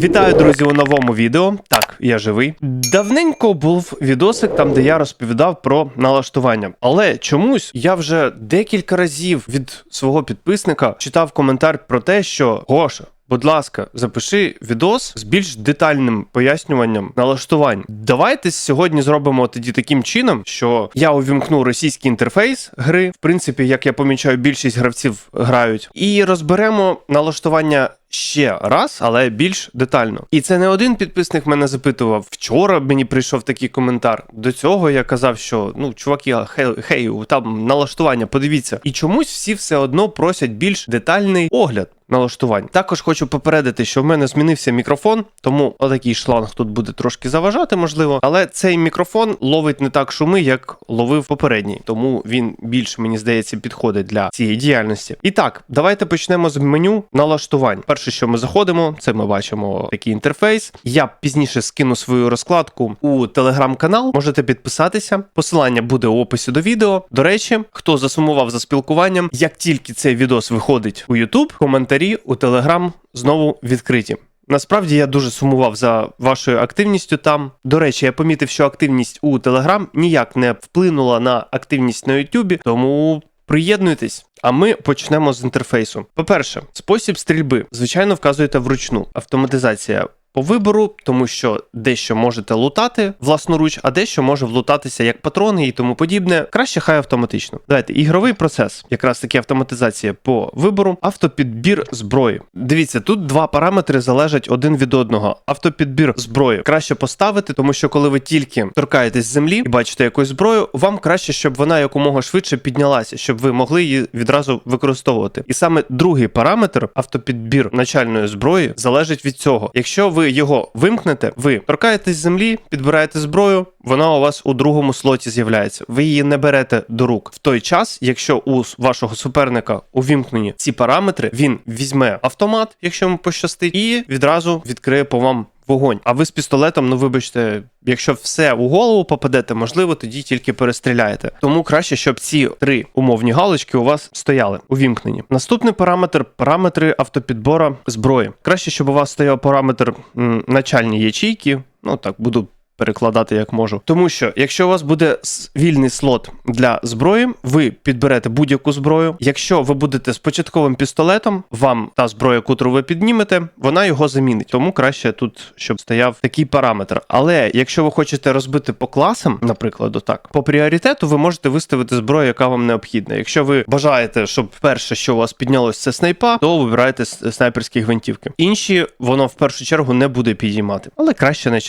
Вітаю, друзі, у новому відео. Так, я живий. Давненько був відосик там, де я розповідав про налаштування. Але чомусь я вже декілька разів від свого підписника читав коментар про те, що Гоша. Будь ласка, запиши відос з більш детальним пояснюванням налаштувань. Давайте сьогодні зробимо тоді таким чином, що я увімкну російський інтерфейс гри. В принципі, як я помічаю, більшість гравців грають, і розберемо налаштування. Ще раз, але більш детально. І це не один підписник мене запитував. Вчора мені прийшов такий коментар. До цього я казав, що ну, чуваки, хей, хей, там налаштування, подивіться. І чомусь всі все одно просять більш детальний огляд налаштувань. Також хочу попередити, що в мене змінився мікрофон, тому отакий шланг тут буде трошки заважати, можливо. Але цей мікрофон ловить не так шуми, як ловив попередній, тому він більш, мені здається, підходить для цієї діяльності. І так, давайте почнемо з меню налаштувань. Перше, що ми заходимо, це ми бачимо такий інтерфейс. Я пізніше скину свою розкладку у телеграм-канал. Можете підписатися. Посилання буде у описі до відео. До речі, хто засумував за спілкуванням, як тільки цей відос виходить у YouTube, коментарі у Телеграм знову відкриті. Насправді я дуже сумував за вашою активністю там. До речі, я помітив, що активність у Телеграм ніяк не вплинула на активність на Ютубі, тому приєднуйтесь. А ми почнемо з інтерфейсу. По-перше, спосіб стрільби. Звичайно, вказуєте вручну. Автоматизація по вибору, тому що дещо можете лутати власноруч, а дещо може влутатися як патрони і тому подібне. Краще хай автоматично. Давайте ігровий процес, якраз таки автоматизація по вибору, автопідбір зброї. Дивіться, тут два параметри залежать один від одного. Автопідбір зброї краще поставити, тому що коли ви тільки торкаєтесь землі і бачите якусь зброю, вам краще, щоб вона якомога швидше піднялася, щоб ви могли її відразу використовувати. І саме другий параметр автопідбір начальної зброї залежить від цього. Якщо ви його вимкнете, ви торкаєтесь землі, підбираєте зброю, вона у вас у другому слоті з'являється. Ви її не берете до рук. В той час, якщо у вашого суперника увімкнені ці параметри, він візьме автомат, якщо йому пощастить, і відразу відкриє по вам. Вогонь, а ви з пістолетом, ну вибачте, якщо все у голову попадете, можливо, тоді тільки перестріляєте. Тому краще, щоб ці три умовні галочки у вас стояли увімкнені. Наступний параметр параметри автопідбора зброї. Краще, щоб у вас стояв параметр м, начальні ячейки. Ну так буду перекладати як можу. Тому що, якщо у вас буде вільний слот для зброї, ви підберете будь-яку зброю. Якщо ви будете з початковим пістолетом, вам та зброя, котру ви піднімете, вона його замінить. Тому краще тут, щоб стояв такий параметр. Але якщо ви хочете розбити по класам, наприклад, отак, по пріоритету ви можете виставити зброю, яка вам необхідна. Якщо ви бажаєте, щоб перше, що у вас піднялось, це снайпа, то вибираєте снайперські гвинтівки. Інші воно в першу чергу не буде підіймати, але краще не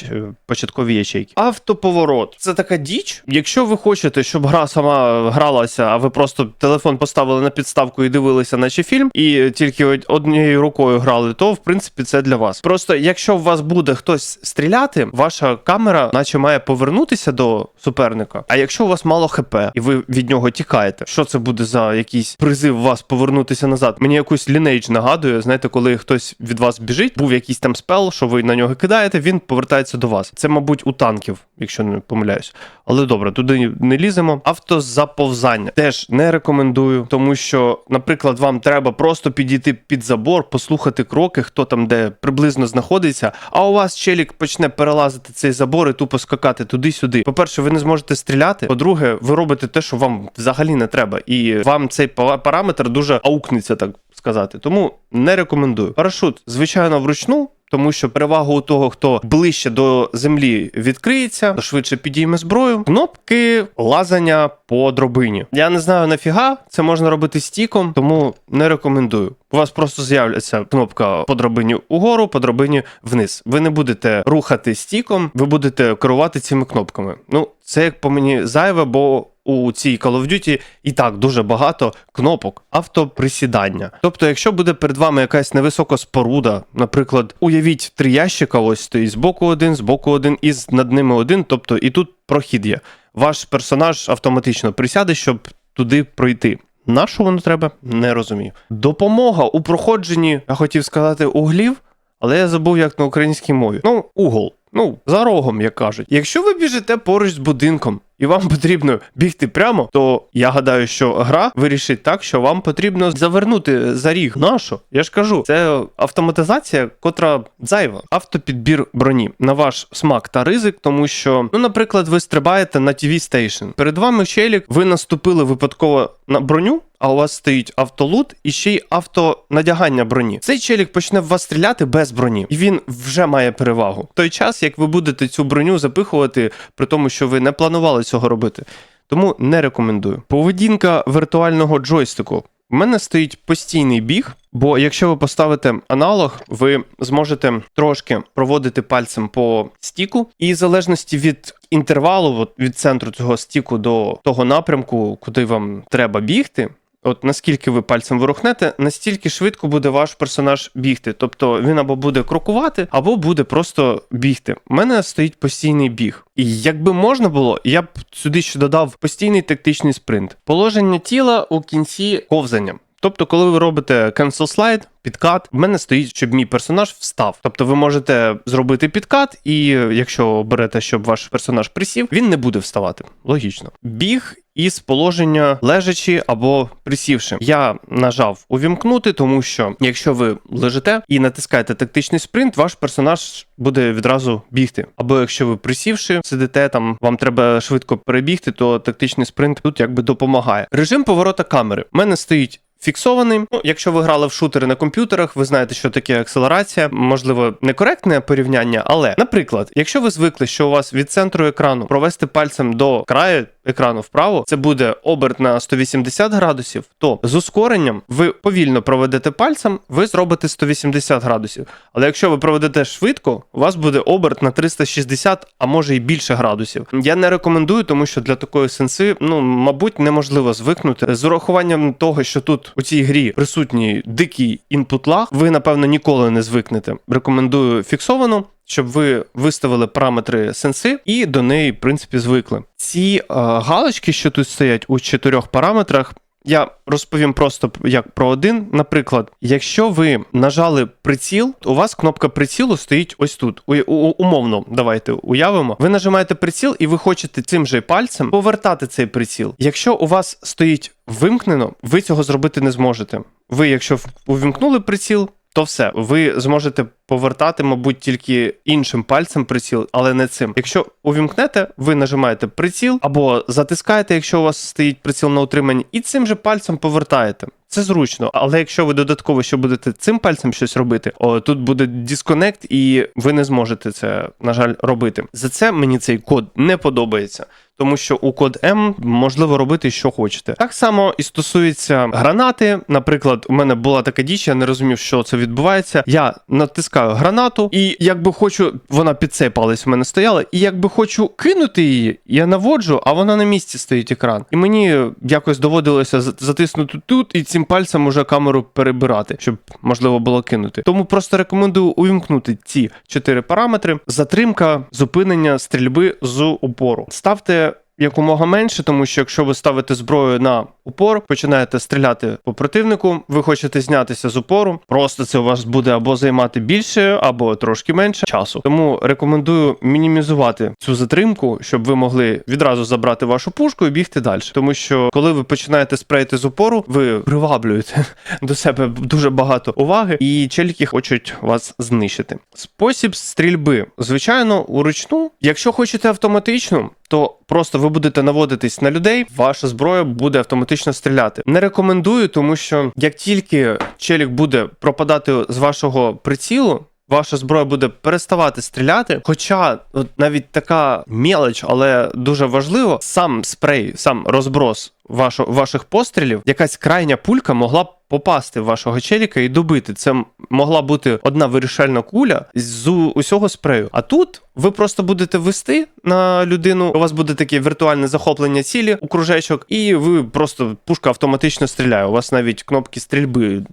початкові ячейки. Автоповорот це така діч. Якщо ви хочете, щоб гра сама гралася, а ви просто телефон поставили на підставку і дивилися, наче фільм, і тільки однією рукою грали, то в принципі це для вас. Просто якщо в вас буде хтось стріляти, ваша камера, наче має повернутися до суперника. А якщо у вас мало хп і ви від нього тікаєте, що це буде за якийсь призив вас повернутися назад? Мені якусь лінейдж нагадує. Знаєте, коли хтось від вас біжить, був якийсь там спел, що ви на нього кидаєте, він повертається до вас. Це, мабуть, у танків, якщо не помиляюсь. Але добре, туди не ліземо. Автозаповзання теж не рекомендую, тому що, наприклад, вам треба просто підійти під забор, послухати кроки, хто там де приблизно знаходиться. А у вас челік почне перелазити цей забор і тупо скакати туди-сюди. По-перше, ви не зможете стріляти. По-друге, ви робите те, що вам взагалі не треба, і вам цей параметр дуже аукнеться, так сказати. Тому не рекомендую. Парашут, звичайно, вручну. Тому що перевага у того, хто ближче до землі відкриється, то швидше підійме зброю. Кнопки лазання по дробині. Я не знаю нафіга, це можна робити стіком, тому не рекомендую. У вас просто з'являться кнопка по драбині угору, по драбині вниз. Ви не будете рухати стіком, ви будете керувати цими кнопками. Ну, це як по мені зайве, бо у цій Call of Duty і так дуже багато кнопок автоприсідання. Тобто, якщо буде перед вами якась невисока споруда, наприклад, уявіть три ящика, ось стоїть збоку один, збоку один, і з- над ними один, тобто і тут прохід є. Ваш персонаж автоматично присяде, щоб туди пройти. На що воно треба, не розумію. Допомога у проходженні, я хотів сказати, углів, але я забув, як на українській мові. Ну, угол. Ну, за рогом, як кажуть. Якщо ви біжите поруч з будинком, і вам потрібно бігти прямо, то я гадаю, що гра вирішить так, що вам потрібно завернути за ріг. Нащо? Я ж кажу, це автоматизація, котра зайва. Автопідбір броні на ваш смак та ризик, тому що, ну, наприклад, ви стрибаєте на TV Station. Перед вами челік, ви наступили випадково на броню. А у вас стоїть автолут і ще й автонадягання броні. Цей челік почне в вас стріляти без броні, і він вже має перевагу. В той час, як ви будете цю броню запихувати, при тому, що ви не планували цього робити. Тому не рекомендую. Поведінка віртуального джойстику. У мене стоїть постійний біг, бо якщо ви поставите аналог, ви зможете трошки проводити пальцем по стіку, і в залежності від інтервалу, від центру цього стіку до того напрямку, куди вам треба бігти. От наскільки ви пальцем ворухнете, настільки швидко буде ваш персонаж бігти. Тобто він або буде крокувати, або буде просто бігти. У мене стоїть постійний біг. І якби можна було, я б сюди ще додав постійний тактичний спринт. Положення тіла у кінці ковзання. Тобто, коли ви робите cancel slide, підкат, в мене стоїть, щоб мій персонаж встав. Тобто ви можете зробити підкат, і якщо берете, щоб ваш персонаж присів, він не буде вставати. Логічно. Біг із положення лежачи або присівши. Я нажав увімкнути, тому що якщо ви лежите і натискаєте тактичний спринт, ваш персонаж буде відразу бігти. Або якщо ви присівши, сидите там, вам треба швидко перебігти, то тактичний спринт тут якби допомагає. Режим поворота камери. У мене стоїть Фіксований. Ну, якщо ви грали в шутери на комп'ютерах, ви знаєте, що таке акселерація. Можливо, некоректне порівняння, але, наприклад, якщо ви звикли, що у вас від центру екрану провести пальцем до краю екрану вправо, це буде оберт на 180 градусів, то з ускоренням ви повільно проведете пальцем, ви зробите 180 градусів. Але якщо ви проведете швидко, у вас буде оберт на 360, а може і більше градусів. Я не рекомендую, тому що для такої сенси, ну мабуть, неможливо звикнути з урахуванням того, що тут у цій грі присутній дикий інпут лаг, ви напевно ніколи не звикнете. Рекомендую фіксовану. Щоб ви виставили параметри сенси і до неї, в принципі, звикли. Ці е, галочки, що тут стоять у чотирьох параметрах, я розповім просто як про один. Наприклад, якщо ви нажали приціл, у вас кнопка прицілу стоїть ось тут. У, у, умовно, давайте уявимо. Ви нажимаєте приціл, і ви хочете цим же пальцем повертати цей приціл. Якщо у вас стоїть вимкнено, ви цього зробити не зможете. Ви, якщо увімкнули приціл, то все, ви зможете повертати, мабуть, тільки іншим пальцем приціл, але не цим. Якщо увімкнете, ви нажимаєте приціл або затискаєте, якщо у вас стоїть приціл на утриманні, і цим же пальцем повертаєте. Це зручно, але якщо ви додатково ще будете цим пальцем щось робити, о, тут буде дисконект, і ви не зможете це, на жаль, робити. За це мені цей код не подобається. Тому що у код М можливо робити, що хочете. Так само і стосується гранати. Наприклад, у мене була така діч, я не розумів, що це відбувається. Я натискаю гранату, і якби хочу, вона під цей палець у мене стояла, і якби хочу кинути її, я наводжу, а вона на місці стоїть екран. І мені якось доводилося затиснути тут і цим пальцем уже камеру перебирати, щоб можливо було кинути. Тому просто рекомендую увімкнути ці чотири параметри: затримка, зупинення, стрільби з упору. Ставте якомога менше, тому що якщо ви ставите зброю на упор, починаєте стріляти по противнику, ви хочете знятися з упору. Просто це у вас буде або займати більше, або трошки менше часу. Тому рекомендую мінімізувати цю затримку, щоб ви могли відразу забрати вашу пушку і бігти далі. Тому що коли ви починаєте спрейти з упору, ви приваблюєте до себе дуже багато уваги, і челіки хочуть вас знищити. Спосіб стрільби, звичайно, уручну. Якщо хочете автоматичну, то просто ви будете наводитись на людей, ваша зброя буде автоматично стріляти. Не рекомендую, тому що як тільки челік буде пропадати з вашого прицілу. Ваша зброя буде переставати стріляти. Хоча от навіть така мелоч, але дуже важливо, сам спрей, сам розброс вашо, ваших пострілів, якась крайня пулька могла б попасти в вашого челіка і добити. Це могла бути одна вирішальна куля з усього спрею. А тут ви просто будете вести на людину. У вас буде таке віртуальне захоплення цілі у кружечок, і ви просто пушка автоматично стріляє. У вас навіть кнопки стрільби,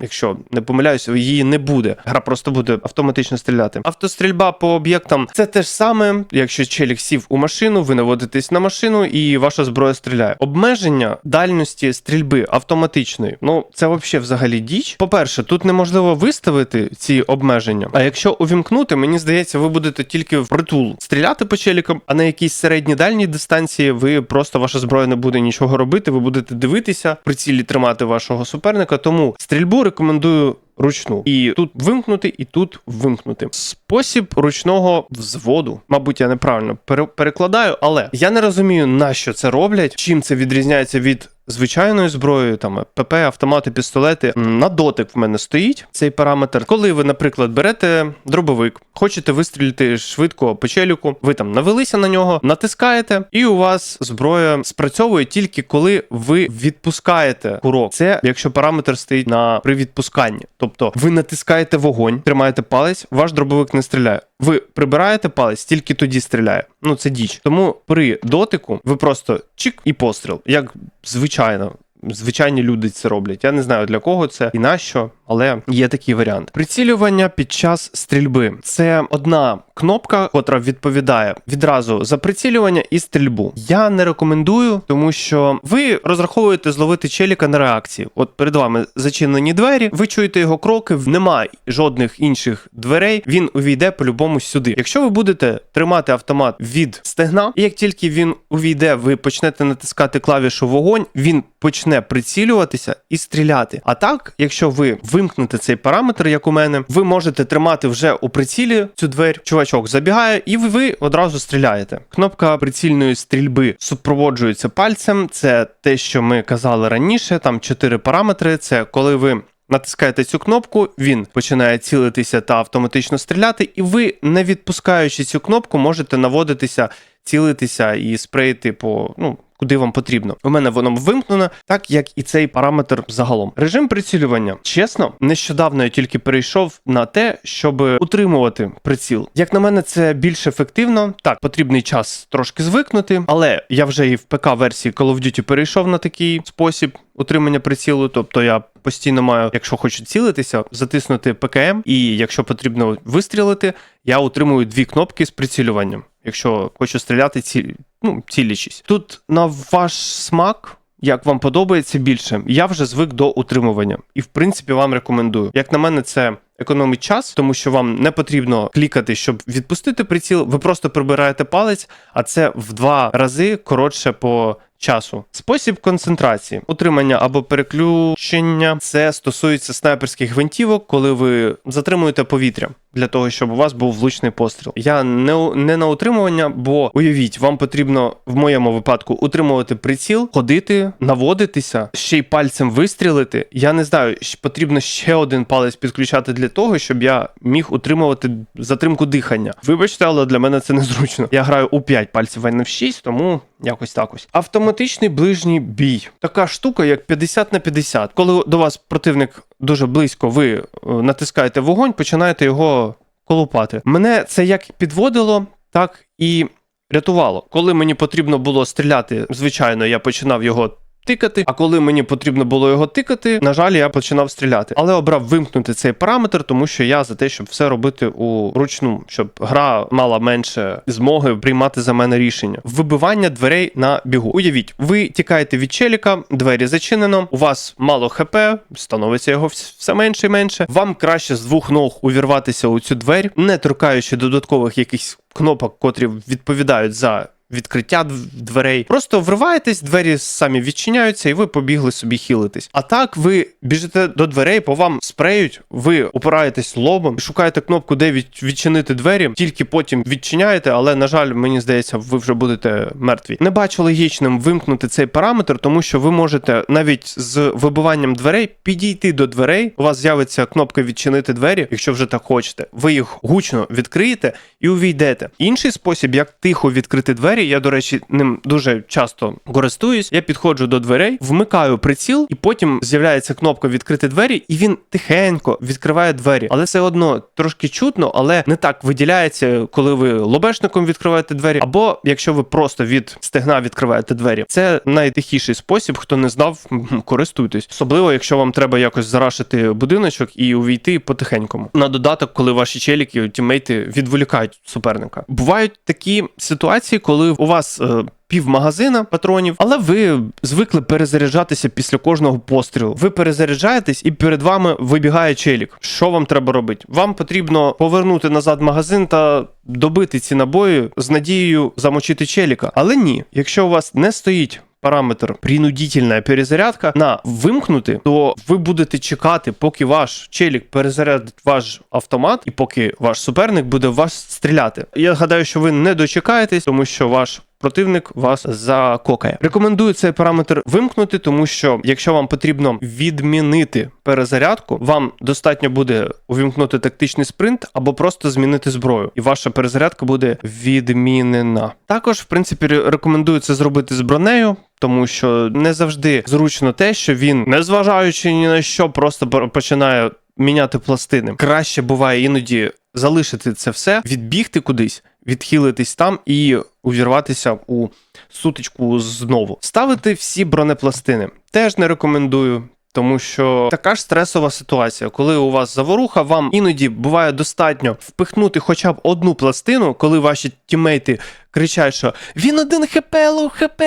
якщо не помиляюся, її не буде. Гра просто буде автоматично стріляти. Автострільба по об'єктам це те ж саме. Якщо челік сів у машину, ви наводитесь на машину, і ваша зброя стріляє. Обмеження дальності стрільби автоматичної. Ну це взагалі взагалі діч. По-перше, тут неможливо виставити ці обмеження. А якщо увімкнути, мені здається, ви будете тільки в притул стріляти по челікам, а на якійсь середній дальній дистанції ви просто ваша зброя не буде нічого робити. Ви будете дивитися, прицілі тримати вашого суперника. Тому стрільбу рекомендую. Ручну і тут вимкнути, і тут вимкнути. Спосіб ручного взводу. Мабуть, я неправильно пере- перекладаю, але я не розумію, на що це роблять, чим це відрізняється від звичайної зброї, там ПП, автомати, пістолети. На дотик в мене стоїть цей параметр. Коли ви, наприклад, берете дробовик, хочете вистрілити швидко по челюку, ви там навелися на нього, натискаєте, і у вас зброя спрацьовує тільки коли ви відпускаєте курок. Це якщо параметр стоїть на при відпусканні. Тобто ви натискаєте вогонь, тримаєте палець, ваш дробовик не стріляє. Ви прибираєте палець, тільки тоді стріляє. Ну це діч. Тому при дотику ви просто чик і постріл, як звичайно. Звичайні люди це роблять. Я не знаю для кого це і на що, але є такий варіант. Прицілювання під час стрільби це одна кнопка, котра відповідає відразу за прицілювання і стрільбу. Я не рекомендую, тому що ви розраховуєте зловити челіка на реакції. От перед вами зачинені двері, ви чуєте його кроки, немає жодних інших дверей. Він увійде по-любому сюди. Якщо ви будете тримати автомат від стегна, і як тільки він увійде, ви почнете натискати клавішу вогонь, він почне прицілюватися і стріляти. А так, якщо ви вимкнете цей параметр, як у мене, ви можете тримати вже у прицілі цю двері. Чувачок забігає, і ви, одразу стріляєте. Кнопка прицільної стрільби супроводжується пальцем. Це те, що ми казали раніше. Там чотири параметри. Це коли ви. Натискаєте цю кнопку, він починає цілитися та автоматично стріляти, і ви, не відпускаючи цю кнопку, можете наводитися, цілитися і спреїти по ну. Куди вам потрібно. У мене воно вимкнено, так як і цей параметр загалом. Режим прицілювання. Чесно, нещодавно я тільки перейшов на те, щоб утримувати приціл. Як на мене, це більш ефективно. Так, потрібний час трошки звикнути, але я вже і в ПК-версії Call of Duty перейшов на такий спосіб утримання прицілу. Тобто я постійно маю, якщо хочу цілитися, затиснути ПКМ, і якщо потрібно вистрілити, я утримую дві кнопки з прицілюванням. Якщо хочу стріляти, ці, ну, цілячись. Тут на ваш смак. Як вам подобається більше, я вже звик до утримування, і в принципі вам рекомендую. Як на мене, це економить час, тому що вам не потрібно клікати, щоб відпустити приціл. Ви просто прибираєте палець, а це в два рази коротше по часу. Спосіб концентрації, утримання або переключення. Це стосується снайперських гвинтівок, коли ви затримуєте повітря для того, щоб у вас був влучний постріл. Я не, не на утримування, бо уявіть, вам потрібно в моєму випадку утримувати приціл, ходити, наводитися, ще й пальцем вистрілити. Я не знаю, потрібно ще один палець підключати для того, щоб я міг утримувати затримку дихання. Вибачте, але для мене це незручно. Я граю у 5 пальців, а не в 6, тому якось так ось. Автоматичний ближній бій. Така штука, як 50 на 50. Коли до вас противник дуже близько, ви е, натискаєте вогонь, починаєте його колупати. Мене це як підводило, так і рятувало. Коли мені потрібно було стріляти, звичайно, я починав його. Тикати, а коли мені потрібно було його тикати, на жаль, я починав стріляти. Але обрав вимкнути цей параметр, тому що я за те, щоб все робити у ручну, щоб гра мала менше змоги приймати за мене рішення. Вибивання дверей на бігу. Уявіть, ви тікаєте від челіка, двері зачинено, у вас мало хп, становиться його все менше і менше. Вам краще з двох ног увірватися у цю двері, не торкаючи додаткових якихось кнопок, котрі відповідають за. Відкриття дверей. Просто вриваєтесь, двері самі відчиняються, і ви побігли собі хілитись. А так ви біжите до дверей, по вам спреють, ви упираєтесь лобом, шукаєте кнопку, де від- відчинити двері, тільки потім відчиняєте, але, на жаль, мені здається, ви вже будете мертві. Не бачу логічним вимкнути цей параметр, тому що ви можете навіть з вибиванням дверей підійти до дверей. У вас з'явиться кнопка відчинити двері, якщо вже так хочете. Ви їх гучно відкриєте і увійдете. Інший спосіб, як тихо відкрити двері, я, до речі, ним дуже часто користуюсь. Я підходжу до дверей, вмикаю приціл, і потім з'являється кнопка відкрити двері, і він тихенько відкриває двері. Але все одно трошки чутно, але не так виділяється, коли ви лобешником відкриваєте двері, або якщо ви просто від стегна відкриваєте двері. Це найтихіший спосіб. Хто не знав, користуйтесь. Особливо, якщо вам треба якось зарашити будиночок і увійти потихенькому. На додаток, коли ваші челіки, тіммейти відволікають суперника. Бувають такі ситуації, коли коли у вас е, пів магазина патронів, але ви звикли перезаряджатися після кожного пострілу. Ви перезаряджаєтесь, і перед вами вибігає челік. Що вам треба робити? Вам потрібно повернути назад магазин та добити ці набої з надією замочити челіка. Але ні, якщо у вас не стоїть. Параметр принудительна перезарядка на вимкнути, то ви будете чекати, поки ваш челік перезарядить ваш автомат, і поки ваш суперник буде вас стріляти. Я гадаю, що ви не дочекаєтесь, тому що ваш противник вас закокає. Рекомендую цей параметр вимкнути, тому що якщо вам потрібно відмінити перезарядку, вам достатньо буде увімкнути тактичний спринт або просто змінити зброю, і ваша перезарядка буде відмінена. Також, в принципі, ре- рекомендую це зробити з бронею. Тому що не завжди зручно те, що він, незважаючи ні на що, просто починає міняти пластини. Краще буває іноді залишити це все, відбігти кудись, відхилитись там і увірватися у сутичку знову. Ставити всі бронепластини теж не рекомендую. Тому що така ж стресова ситуація, коли у вас заворуха, вам іноді буває достатньо впихнути хоча б одну пластину, коли ваші тімейти кричать, що він один хп, лоу хп,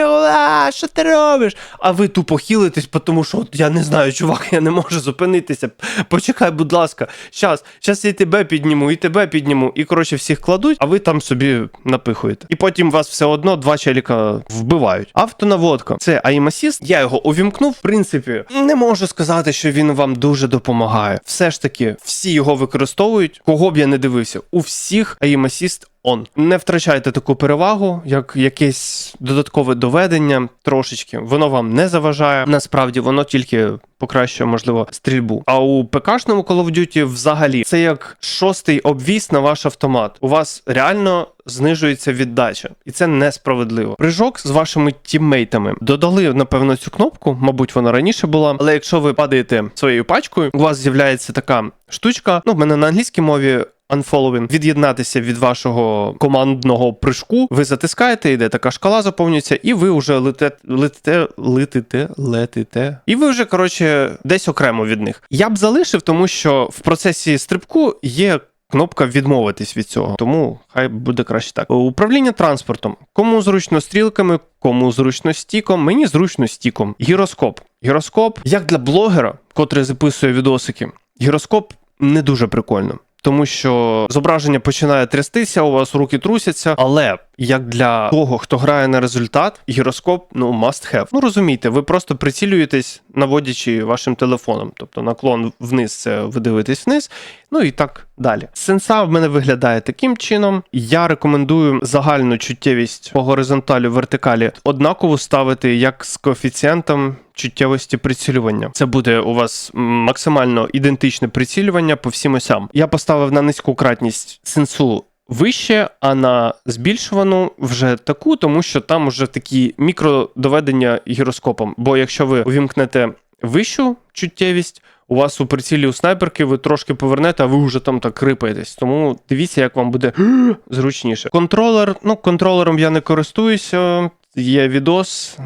а що ти робиш? А ви тупо хілитесь, тому що я не знаю, чувак, я не можу зупинитися. Почекай, будь ласка, щас, щас я тебе підніму, і тебе підніму. І коротше всіх кладуть, а ви там собі напихуєте. І потім вас все одно два челіка вбивають. Автонаводка це assist. Я його увімкнув. В принципі, не можу сказати, що він вам дуже допомагає. Все ж таки, всі його використовують. Кого б я не дивився, у всіх assist on. Не втрачайте таку перевагу, як якесь додаткове доведення трошечки. Воно вам не заважає. Насправді воно тільки покращує, можливо, стрільбу. А у ПКшному Call of Duty взагалі це як шостий обвіз на ваш автомат. У вас реально знижується віддача, і це несправедливо. Прыжок з вашими тіммейтами додали, напевно, цю кнопку, мабуть, вона раніше була. Але якщо ви падаєте своєю пачкою, у вас з'являється така штучка. Ну, в мене на англійській мові. Unfollowing, від'єднатися від вашого командного прыжку, ви затискаєте, йде така шкала, заповнюється, і ви вже летите, летите, летите, летите. І ви вже, коротше, десь окремо від них. Я б залишив, тому що в процесі стрибку є кнопка відмовитись від цього, тому хай буде краще так. Управління транспортом. Кому зручно стрілками, кому зручно стіком. Мені зручно стіком. Гіроскоп. Гіроскоп, як для блогера, котрий записує відосики, гіроскоп не дуже прикольно. Тому що зображення починає трястися, у вас руки трусяться, але як для того, хто грає на результат, гіроскоп ну must have. Ну розумієте, ви просто прицілюєтесь, наводячи вашим телефоном. Тобто наклон вниз це ви дивитесь вниз, ну і так далі. Сенса в мене виглядає таким чином. Я рекомендую загальну чуттєвість по горизонталі вертикалі однаково ставити як з коефіцієнтом чуттєвості прицілювання. Це буде у вас максимально ідентичне прицілювання по всім осям. Я поставив на низьку кратність сенсу. Вище, а на збільшувану вже таку, тому що там вже такі мікродоведення гіроскопом. Бо якщо ви увімкнете вищу чуттєвість, у вас у прицілі у снайперки ви трошки повернете, а ви вже там так рипаєтесь. Тому дивіться, як вам буде зручніше. Контролер, ну контролером я не користуюся. Є відос.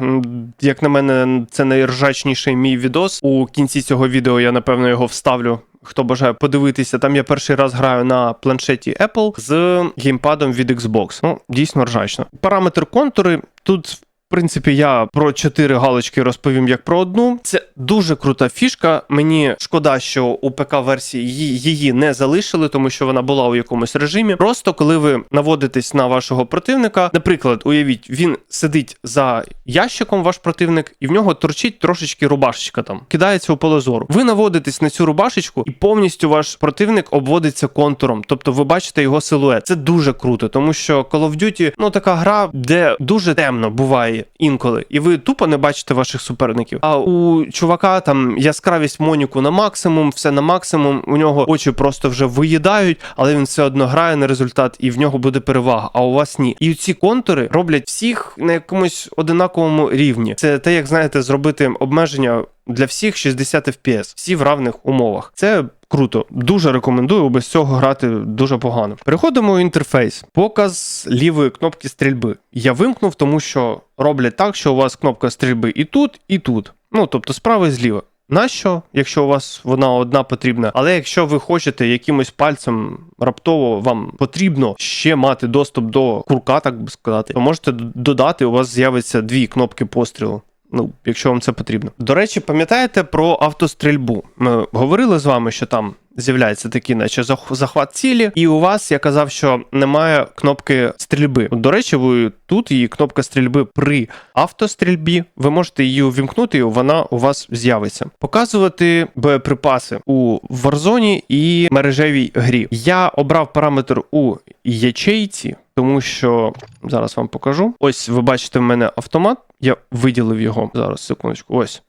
Як на мене, це найржачніший мій відос. У кінці цього відео я напевно його вставлю. Хто бажає подивитися, там я перший раз граю на планшеті Apple з геймпадом від Xbox. Ну, дійсно ржачно. Параметр контури тут. Принципі, я про чотири галочки розповім як про одну. Це дуже крута фішка. Мені шкода, що у ПК-версії її не залишили, тому що вона була у якомусь режимі. Просто коли ви наводитесь на вашого противника, наприклад, уявіть, він сидить за ящиком, ваш противник, і в нього торчить трошечки рубашечка там, кидається у поле зору. Ви наводитесь на цю рубашечку, і повністю ваш противник обводиться контуром. Тобто ви бачите його силует. Це дуже круто, тому що Call of Duty, ну така гра, де дуже темно буває інколи, і ви тупо не бачите ваших суперників. А у чувака там яскравість Моніку на максимум, все на максимум. У нього очі просто вже виїдають, але він все одно грає на результат, і в нього буде перевага. А у вас ні. І ці контури роблять всіх на якомусь одинаковому рівні. Це те, як знаєте, зробити обмеження для всіх 60 FPS, всі в равних умовах. Це круто. Дуже рекомендую, без цього грати дуже погано. Переходимо у інтерфейс. Показ лівої кнопки стрільби. Я вимкнув, тому що роблять так, що у вас кнопка стрільби і тут, і тут. Ну тобто справа і зліва. нащо, якщо у вас вона одна потрібна. Але якщо ви хочете якимось пальцем раптово вам потрібно ще мати доступ до курка, так би сказати, то можете додати, у вас з'явиться дві кнопки пострілу. Ну, якщо вам це потрібно. До речі, пам'ятаєте про автострільбу? Ми говорили з вами, що там з'являється такий, наче захват цілі, і у вас я казав, що немає кнопки стрільби. До речі, ви тут її кнопка стрільби при автострільбі. Ви можете її увімкнути, і вона у вас з'явиться. Показувати боєприпаси у Warzone і мережевій грі. Я обрав параметр у ячейці, тому що зараз вам покажу. Ось ви бачите в мене автомат. Я виділив його зараз, секундочку. Ось.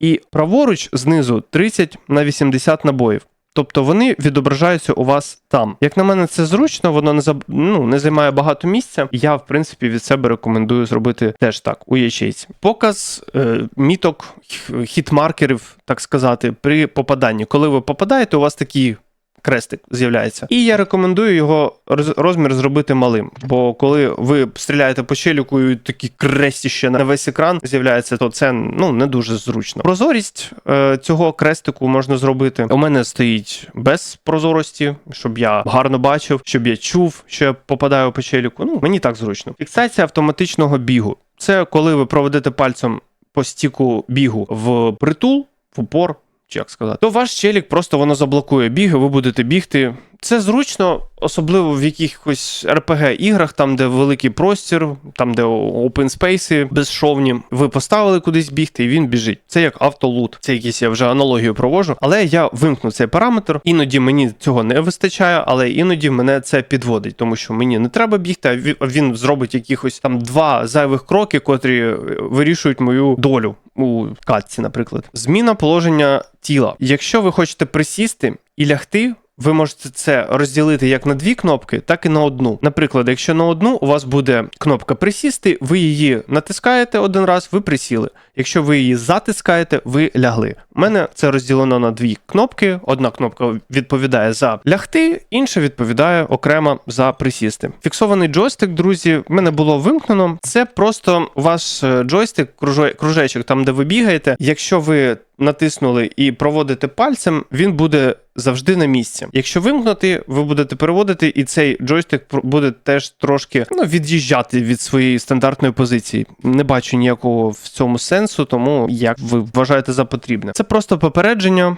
І праворуч знизу 30 на 80 набоїв. Тобто вони відображаються у вас там. Як на мене, це зручно, воно не заб... ну, не займає багато місця. Я, в принципі, від себе рекомендую зробити теж так у ячейці. Показ е, міток, хіт-маркерів, так сказати, при попаданні. Коли ви попадаєте, у вас такі. Крестик з'являється. І я рекомендую його роз- розмір зробити малим. Бо коли ви стріляєте по челіку і такі крестіще на весь екран з'являється, то це ну не дуже зручно. Прозорість е, цього крестику можна зробити. У мене стоїть без прозорості, щоб я гарно бачив, щоб я чув, що я попадаю по челіку. Ну мені так зручно. Фіксація автоматичного бігу. Це коли ви проведете пальцем по стіку бігу в притул, в упор. Як сказати, то ваш челік просто воно заблокує біги, ви будете бігти. Це зручно, особливо в якихось rpg іграх, там, де великий простір, там, де open space безшовні. Ви поставили кудись бігти, і він біжить. Це як автолут. Це якісь я вже аналогію провожу. Але я вимкну цей параметр. Іноді мені цього не вистачає, але іноді мене це підводить, тому що мені не треба бігти, а він- він зробить якихось там два зайвих кроки, котрі е, вирішують мою долю у катці, наприклад. Зміна положення тіла. Якщо ви хочете присісти і лягти. Ви можете це розділити як на дві кнопки, так і на одну. Наприклад, якщо на одну у вас буде кнопка присісти, ви її натискаєте один раз, ви присіли. Якщо ви її затискаєте, ви лягли. У мене це розділено на дві кнопки. Одна кнопка відповідає за лягти, інша відповідає окремо за присісти. Фіксований джойстик, друзі, в мене було вимкнено. Це просто ваш е, джойстик, кружечок, там де ви бігаєте. Якщо ви натиснули і проводите пальцем, він буде завжди на місці. Якщо вимкнути, ви будете переводити, і цей джойстик буде теж трошки ну, від'їжджати від своєї стандартної позиції. Не бачу ніякого в цьому сенсу, тому як ви вважаєте за потрібне. Це просто попередження.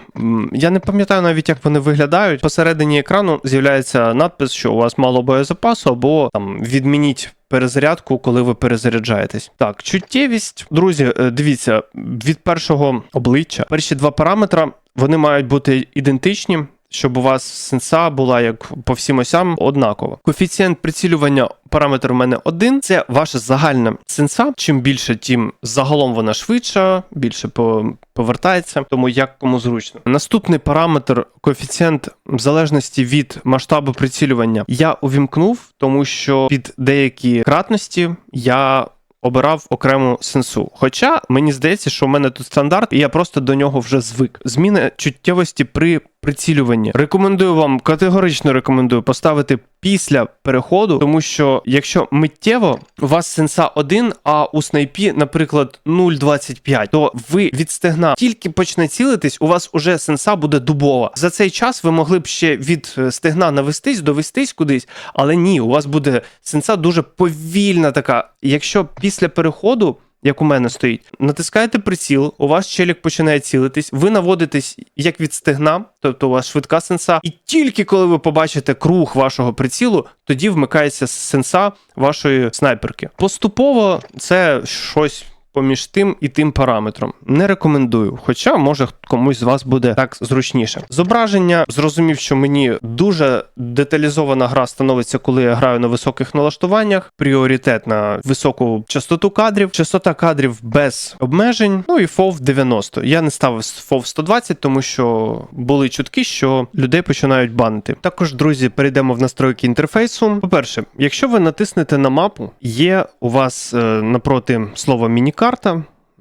Я не пам'ятаю навіть, як вони виглядають. Посередині екрану з'являється надпис, що у вас мало боєзапасу, або там відмініть. Перезарядку, коли ви перезаряджаєтесь. Так, чуттєвість. Друзі, е, дивіться, від першого обличчя перші два параметра вони мають бути ідентичні. Щоб у вас сенса була як по всім осям однакова. Коефіцієнт прицілювання параметр у мене один. Це ваша загальна сенса. Чим більше, тим загалом вона швидша, більше по- повертається, тому як кому зручно. Наступний параметр коефіцієнт в залежності від масштабу прицілювання я увімкнув, тому що під деякі кратності я обирав окрему сенсу. Хоча мені здається, що в мене тут стандарт, і я просто до нього вже звик. Зміна чуттєвості при прицілюванні. Рекомендую вам категорично рекомендую поставити після переходу, тому що якщо миттєво у вас сенса 1, а у снайпі, наприклад, 0,25, то ви від стегна тільки почне цілитись, у вас уже сенса буде дубова. За цей час ви могли б ще від е, стегна навестись, довестись кудись, але ні, у вас буде сенса дуже повільна така. Якщо після переходу. Як у мене стоїть, натискаєте приціл, у вас челік починає цілитись, ви наводитесь як від стегна, тобто у вас швидка сенса, і тільки коли ви побачите круг вашого прицілу, тоді вмикається сенса вашої снайперки. Поступово це щось. Поміж тим і тим параметром не рекомендую, хоча може комусь з вас буде так зручніше. Зображення зрозумів, що мені дуже деталізована гра становиться, коли я граю на високих налаштуваннях. Пріоритет на високу частоту кадрів, частота кадрів без обмежень. Ну і FOV 90. Я не ставив FOV 120, тому що були чутки, що людей починають банити. Також, друзі, перейдемо в настройки інтерфейсу. По-перше, якщо ви натиснете на мапу, є у вас е, напроти слова мінікарта.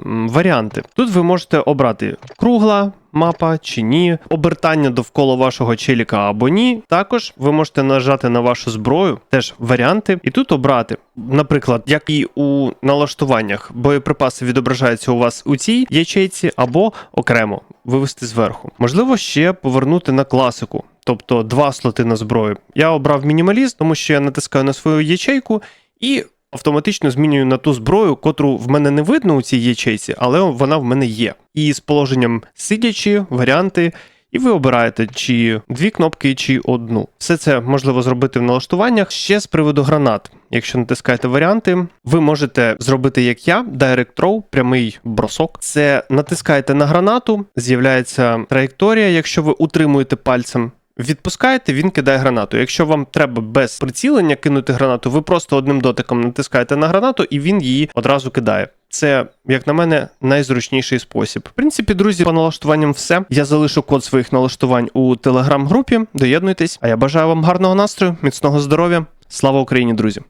М, варіанти. Тут ви можете обрати кругла. Мапа чи ні, обертання довкола вашого челіка або ні. Також ви можете нажати на вашу зброю, теж варіанти, і тут обрати. Наприклад, як і у налаштуваннях, боєприпаси відображаються у вас у цій ячейці або окремо вивести зверху. Можливо, ще повернути на класику, тобто два слоти на зброю. Я обрав мінімаліст, тому що я натискаю на свою ячейку і автоматично змінюю на ту зброю, котру в мене не видно у цій ячейці, але вона в мене є. І з положенням сидячи, варіанти. І ви обираєте чи дві кнопки, чи одну. Все це можливо зробити в налаштуваннях. Ще з приводу гранат. Якщо натискаєте варіанти, ви можете зробити як я, Direct Throw, прямий бросок. Це натискаєте на гранату, з'являється траєкторія, якщо ви утримуєте пальцем. Відпускаєте, він кидає гранату. Якщо вам треба без прицілення кинути гранату, ви просто одним дотиком натискаєте на гранату і він її одразу кидає. Це, як на мене, найзручніший спосіб. В принципі, друзі, по налаштуванням все. Я залишу код своїх налаштувань у телеграм-групі. Доєднуйтесь. А я бажаю вам гарного настрою, міцного здоров'я. Слава Україні, друзі!